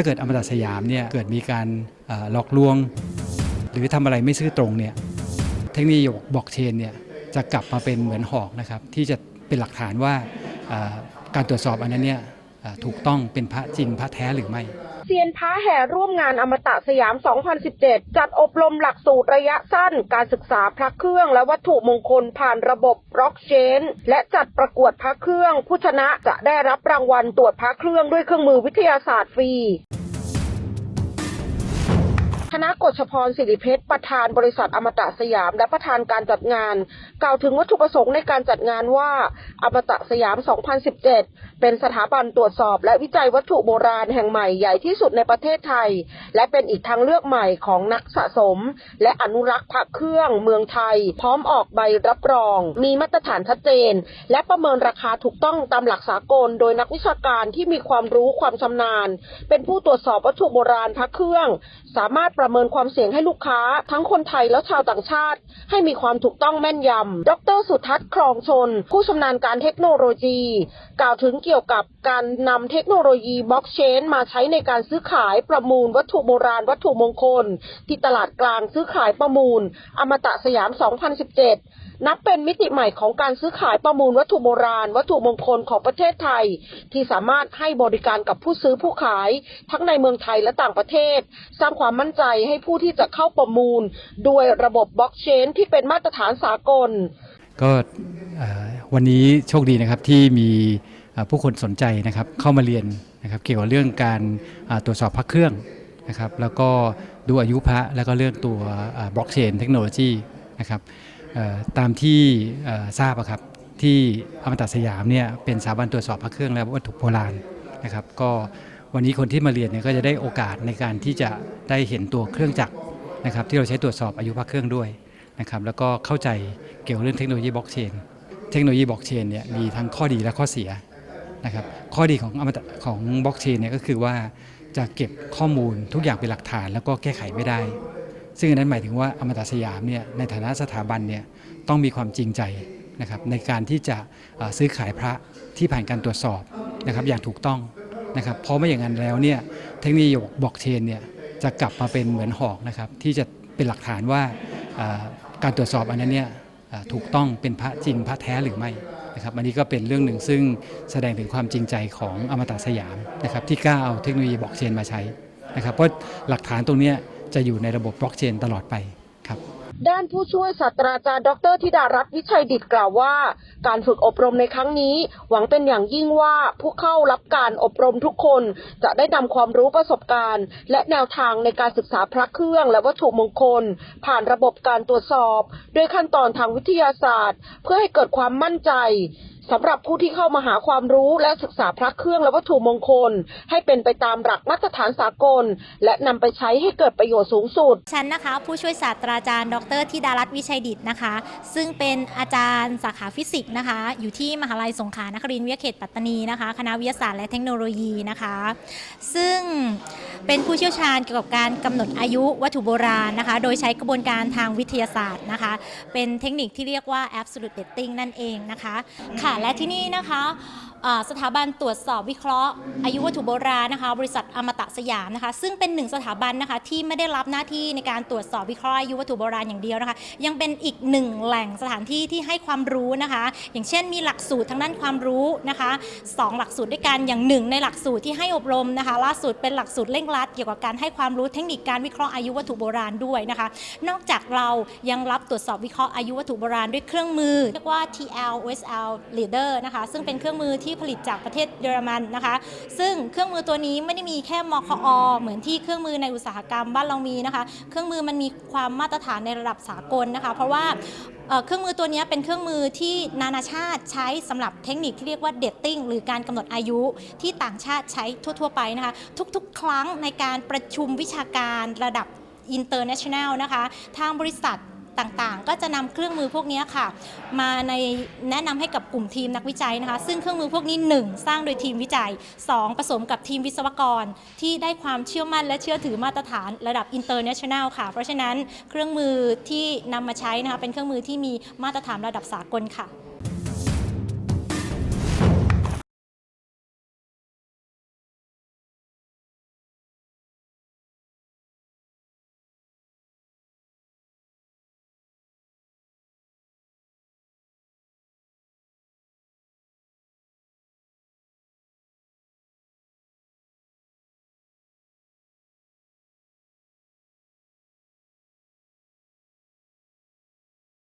ถ้าเกิดอมตะสยามเนี่ยเกิดมีการเอ่อหลอกลวง หรือทำอะไรไม่ซื่อตรงเนี่ยเทคโนโลยีบล็อกเชนเนี่ยจะกลับมาเป็นเหมือนหอกนะครับที่จะเป็นหลักฐานว่าการตรวจสอบอันนั้นเนี่ย ถูกต้องเป็นพระจริงพระแท้หรือไม่เซียนพระแห่ร่วมงานอมตะสยาม 2017 จัดอบรมหลักสูตรระยะสั้น การศึกษาพระเครื่องและวัตถุมงคลผ่านระบบบล็อกเชน และจัดประกวดพระเครื่อง ผู้ชนะจะได้รับรางวัลตรวจพระเครื่องด้วยเครื่องมือวิทยาศาสตร์ฟรี คณะกฎชพรสิริเพชรประธานบริษัทอมตะสยาม และประธานการจัดงาน กล่าวถึงวัตถุประสงค์ในการจัดงานว่า อมตะสยาม 2017 เป็นสถาบันตรวจสอบ และวิจัยวัตถุโบราณแห่งใหม่ใหญ่ที่สุดในประเทศไทย และเป็นอีกทางเลือกใหม่ของนักสะสม และอนุรักษ์พระเครื่องเมืองไทย พร้อมออกใบรับรอง มีมาตรฐานชัดเจน และประเมินราคาถูกต้องตามหลักสากล โดยนักวิชาการที่มีความรู้ความชำนาญ เป็นผู้ตรวจสอบวัตถุโบราณพระเครื่อง สามารถประเมินความเสี่ยงให้ลูกค้า ทั้งคนไทยและชาวต่างชาติ ให้มีความถูกต้องแม่นยำ ดรสุทัศน์ครองชน ผู้ชำนาญการเทคโนโลยี กล่าวถึงเกี่ยวกับการนำเทคโนโลยีบล็อกเชนมาใช้ในการซื้อขายประมูลวัตถุโบราณวัตถุมงคล ที่ตลาดกลางซื้อขายประมูล อมตะสยาม 2017นับเป็นมิติใหม่ของการซื้อขายประมูลวัตถุโบราณ วัตถุมงคลของประเทศไทย ที่สามารถให้บริการกับผู้ซื้อผู้ขาย ทั้งในเมืองไทยและต่างประเทศ สร้างความมั่นใจให้ผู้ที่จะเข้าประมูล ด้วยระบบบล็อกเชนที่เป็นมาตรฐานสากล ก็วันนี้โชคดีนะครับที่มีผู้คนสนใจนะครับเข้ามาเรียนนะครับเกี่ยวกับเรื่องการตรวจสอบพระเครื่องนะครับแล้วก็ดูอายุพระแล้วก็เรื่องตัวบล็อกเชนเทคโนโลยีนะครับตามที่ทราบครับที่อมตะสยามเนี่ยเป็นสถาบันตรวจสอบพระเครื่องและวัตถุโบราณนะครับก็ วันนี้คนที่มาเรียนเนี่ยก็จะได้โอกาสในการที่จะได้เห็นตัวเครื่องจักรนะครับที่เราใช้ตรวจสอบอายุพระเครื่องด้วยนะครับแล้วก็เข้าใจเกี่ยวกับเรื่องเทคโนโลยีบล็อกเชน เทคโนโลยีบล็อกเชนเนี่ยมีทั้งข้อดีและข้อเสียนะครับข้อดีของอมตะของบล็อกเชนเนี่ยก็คือว่าจะเก็บข้อมูลทุกอย่างเป็นหลักฐานแล้วก็แก้ไขไม่ได้ ซึ่งอันนั้นหมายถึงว่าอมตะสยามเนี่ยในฐานะสถาบันเนี่ยต้องมีความจริงใจนะครับในการที่จะซื้อขายพระที่ผ่านการตรวจสอบนะครับอย่างถูกต้อง นะครับเพราะไม่อย่างนั้นแล้วเนี่ยเทคโนโลยีบล็อกเชนเนี่ยจะกลับมาเป็นเหมือนหอกนะครับที่จะเป็นหลักฐานว่าการตรวจสอบอันนั้นเนี่ยถูกต้องเป็นพระจริงพระแท้หรือไม่นะครับอันนี้ก็เป็นเรื่องหนึ่งซึ่งแสดงถึงความจริงใจของอมตะสยามนะครับที่กล้าเอาเทคโนโลยีบล็อกเชนมาใช้นะครับเพราะหลักฐานตรงนี้จะอยู่ในระบบบล็อกเชนตลอดไป ด้านผู้ช่วยศาสตราจารย์ ดรธิดารัตน์วิชัยดิตกล่าวว่า การฝึกอบรมในครั้งนี้ หวังเป็นอย่างยิ่งว่าผู้เข้ารับการอบรมทุกคนจะได้นำความรู้ประสบการณ์ และแนวทางในการศึกษาพระเครื่องและวัตถุมงคล ผ่านระบบการตรวจสอบ ด้วยขั้นตอนทางวิทยาศาสตร์ เพื่อให้เกิดความมั่นใจ สำหรับผู้ที่เข้ามาหาความรู้และศึกษาพระเครื่องและวัตถุมงคล ให้เป็นไปตามหลักมาตรฐานสากล และนำไปใช้ให้เกิดประโยชน์สูงสุด ฉันนะคะ ผู้ช่วยศาสตราจารย์ ดรธิดารัตน์วิชัยดิตนะคะ ซึ่งเป็นอาจารย์สาขาฟิสิกส์นะคะ อยู่ที่มหาลัยสงขลานครินทร์วิทยาเขตปัตตานีนะคะ คณะวิทยาศาสตร์และเทคโนโลยีนะคะ ซึ่งเป็นผู้เชี่ยวชาญเกี่ยวกับการกำหนดอายุวัตถุโบราณนะคะ โดยใช้กระบวนการทางวิทยาศาสตร์นะคะ เป็นเทคนิคที่เรียกว่า absolute dating นั่นเองนะคะ ค่ะและที่นี่นะคะ สถาบันตรวจสอบวิเคราะห์ อายุวัตถุโบราณนะคะบริษัทอมตะสยามนะคะ ซึ่งเป็นหนึ่งสถาบันนะคะที่ไม่ได้รับหน้าที่ในการตรวจสอบวิเคราะห์อายุวัตถุโบราณอย่างเดียวนะคะ ยังเป็นอีกหนึ่งแหล่งสถานที่ที่ให้ความรู้นะคะ อย่างเช่นมีหลักสูตรทางด้านความรู้นะคะสองหลักสูตรด้วยกันอย่างหนึ่งในหลักสูตรที่ให้อบรมนะคะ ล่าสุดเป็นหลักสูตรเร่งรัดเกี่ยวกับการให้ความรู้เทคนิคการวิเคราะห์อายุวัตถุโบราณด้วยนะคะ นอกจากเรายังรับตรวจสอบวิเคราะห์อายุวัตถุโบราณด้วยเครื่องมือเรียกว่า TL OSL Leader นะคะซึ่งเป็นเครื่องมือที่ที่ผลิตจากประเทศเยอรมันนะคะ ซึ่งเครื่องมือตัวนี้ไม่ได้มีแค่มคอเหมือนที่เครื่องมือในอุตสาหกรรมบ้านเรามีนะคะ เครื่องมือมันมีความมาตรฐานในระดับสากลนะคะ เพราะว่าเครื่องมือตัวนี้เป็นเครื่องมือที่นานาชาติใช้สำหรับเทคนิคที่เรียกว่าเดตติ้งหรือการกำหนดอายุที่ต่างชาติใช้ทั่ว ๆ ไปนะคะ ทุกๆ ครั้งในการประชุมวิชาการระดับ international นะคะ ทางบริษัท ต่างๆ ก็จะนำเครื่องมือพวกนี้ค่ะ มาในแนะนำให้กับกลุ่มทีมนักวิจัยนะคะ ซึ่งเครื่องมือพวกนี้ 1 สร้างโดยทีมวิจัย 2 ผสมกับทีมวิศวกร ที่ได้ความเชื่อมั่นและเชื่อถือมาตรฐานระดับอินเตอร์เนชั่นแนลค่ะ เพราะฉะนั้นเครื่องมือที่นำมาใช้นะคะเป็นเครื่องมือที่มีมาตรฐานระดับสากลค่ะ